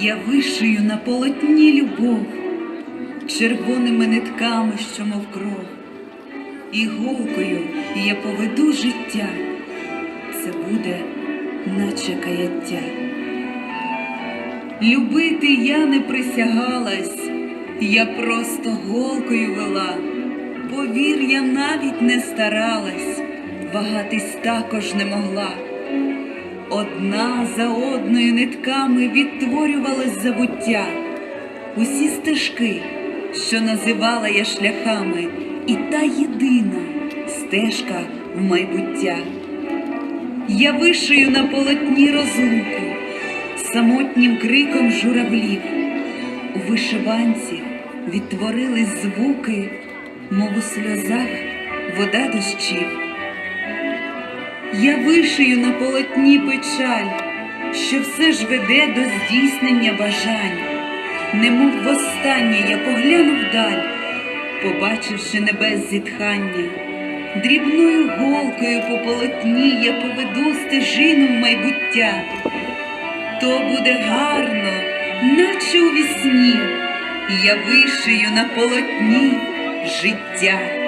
Я вишию на полотні любов, червоними нитками, що мов кров, і голкою я поведу життя, це буде, наче каяття. Любити я не присягалась, я просто голкою вела. Повір, я навіть не старалась, вагатись також не могла. Одна за одною нитками відтворювалось забуття, усі стежки, що називала я шляхами, і та єдина стежка в майбуття. Я вишию на полотні розлуку, самотнім криком журавлів. У вишиванці відтворились звуки, мов у сльозах вода дощів. Я вишию на полотні печаль, що все ж веде до здійснення бажань. Немов востаннє я погляну вдаль, побачивши небес зітхання. Дрібною голкою по полотні я поведу стежину в майбуття. То буде гарно, наче у вісні, я вишию на полотні життя.